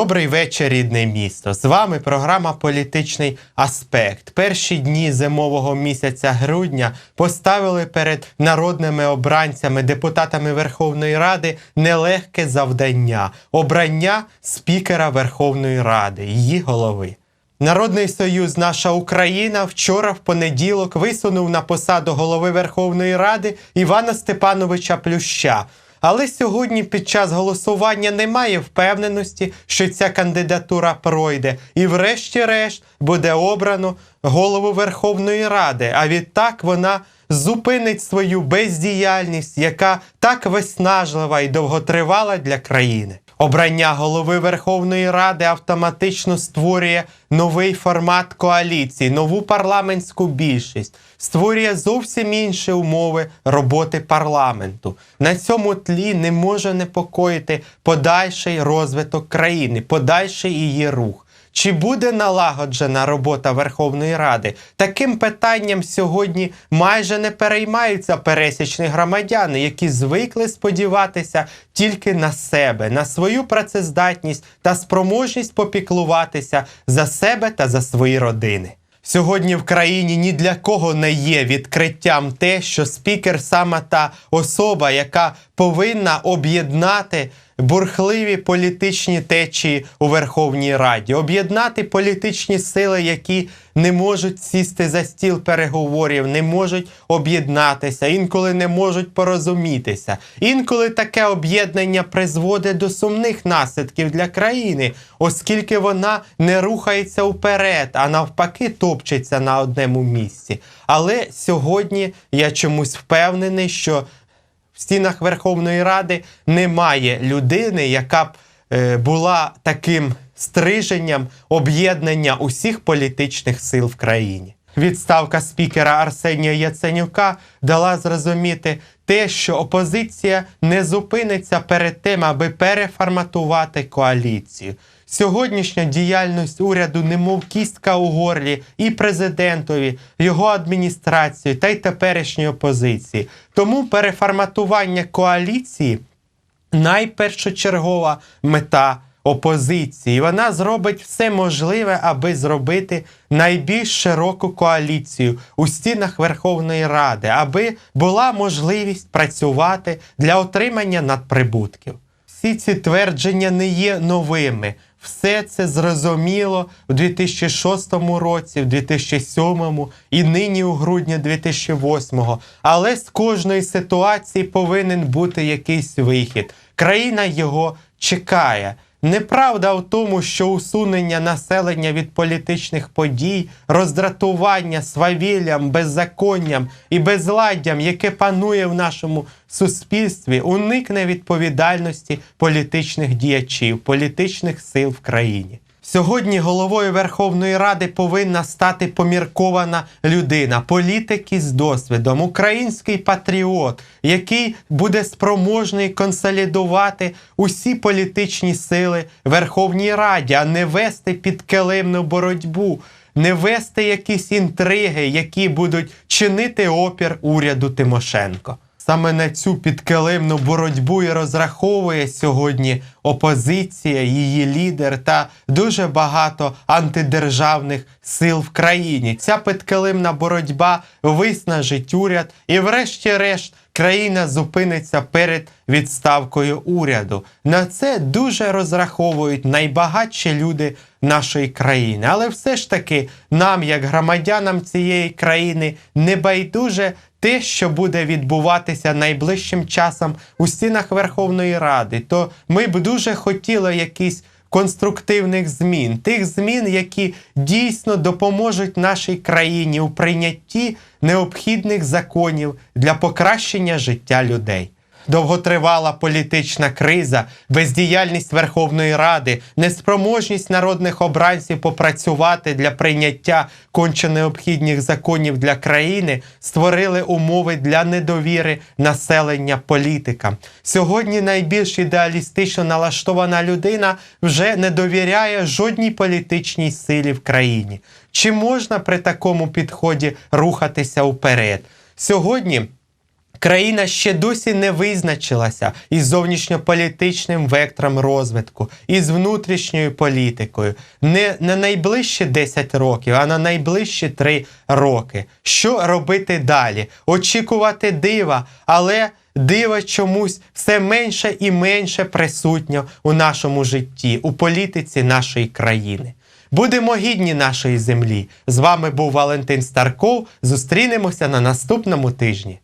Добрий вечір, рідне місто. З вами програма Політичний аспект. Перші дні зимового місяця грудня поставили перед народними обранцями, депутатами Верховної Ради нелегке завдання обрання спікера Верховної Ради, її голови. Народний Союз Наша Україна вчора в понеділок висунув на посаду голови Верховної Ради Івана Степановича Плюща. Але сьогодні під час голосування немає впевненості, що ця кандидатура пройде, і, врешті-решт, буде обрано голову Верховної Ради. А відтак вона зупинить свою бездіяльність, яка так виснажлива і довготривала для країни. Обрання голови Верховної Ради автоматично створює новий формат коаліції, нову парламентську більшість, створює зовсім інші умови роботи парламенту. На цьому тлі не може непокоїти подальший розвиток країни, подальший її рух. Чи буде налагоджена робота Верховної Ради? Таким питанням сьогодні майже не переймаються пересічні громадяни, які звикли сподіватися тільки на себе, на свою працездатність та спроможність попіклуватися за себе та за свої родини. Сьогодні в країні ні для кого не є відкриттям те, що спікер саме та особа, яка повинна об'єднати бурхливі політичні течії у Верховній Раді, об'єднати політичні сили, які не можуть сісти за стіл переговорів, не можуть об'єднатися, інколи не можуть порозумітися. Інколи таке об'єднання призводить до сумних наслідків для країни, оскільки вона не рухається вперед, а навпаки, топчеться на одному місці. Але сьогодні я чомусь впевнений, що в стінах Верховної Ради немає людини, яка б е, була таким стриженням об'єднання усіх політичних сил в країні. Відставка спікера Арсенія Яценюка дала зрозуміти те, що опозиція не зупиниться перед тим, аби переформатувати коаліцію. Сьогоднішня діяльність уряду, немов кістка у горлі і президентові, його адміністрації та й теперішньої опозиції. Тому переформатування коаліції найпершочергова мета опозиції. Вона зробить все можливе, аби зробити найбільш широку коаліцію у стінах Верховної Ради, аби була можливість працювати для отримання надприбутків. Всі ці твердження не є новими. Все це зрозуміло в 2006 році, в 2007 і нині у грудні 2008. Але з кожної ситуації повинен бути якийсь вихід. Країна його чекає. Неправда в тому, що усунення населення від політичних подій, роздратування свавіллям, беззаконням і безладдям, яке панує в нашому суспільстві, уникне відповідальності політичних діячів, політичних сил в країні. Сьогодні головою Верховної Ради повинна стати поміркована людина, політик із досвідом, український патріот, який буде спроможний консолідувати усі політичні сили Верховній Раді, а не вести підкилимну боротьбу, не вести якісь інтриги, які будуть чинити опір уряду Тимошенко. Саме на цю підкилимну боротьбу і розраховує сьогодні опозиція, її лідер та дуже багато антидержавних сил в країні. Ця підкилимна боротьба виснажить уряд, і, врешті-решт, країна зупиниться перед відставкою уряду. На це дуже розраховують найбагатші люди нашої країни. Але все ж таки нам, як громадянам цієї країни, не байдуже те, що буде відбуватися найближчим часом у стінах Верховної Ради, то ми б дуже хотіли якісь конструктивних змін, тих змін, які дійсно допоможуть нашій країні у прийнятті необхідних законів для покращення життя людей. Довготривала політична криза, бездіяльність Верховної Ради, неспроможність народних обранців попрацювати для прийняття конче необхідних законів для країни створили умови для недовіри населення політикам. Сьогодні найбільш ідеалістично налаштована людина вже не довіряє жодній політичній силі в країні. Чи можна при такому підході рухатися вперед? Сьогодні. Країна ще досі не визначилася із зовнішньополітичним вектором розвитку, із внутрішньою політикою. Не на найближчі 10 років, а на найближчі 3 роки. Що робити далі? Очікувати дива, але диво чомусь все менше і менше присутньо у нашому житті, у політиці нашої країни. Будемо гідні нашої землі. З вами був Валентин Старков. Зустрінемося на наступному тижні.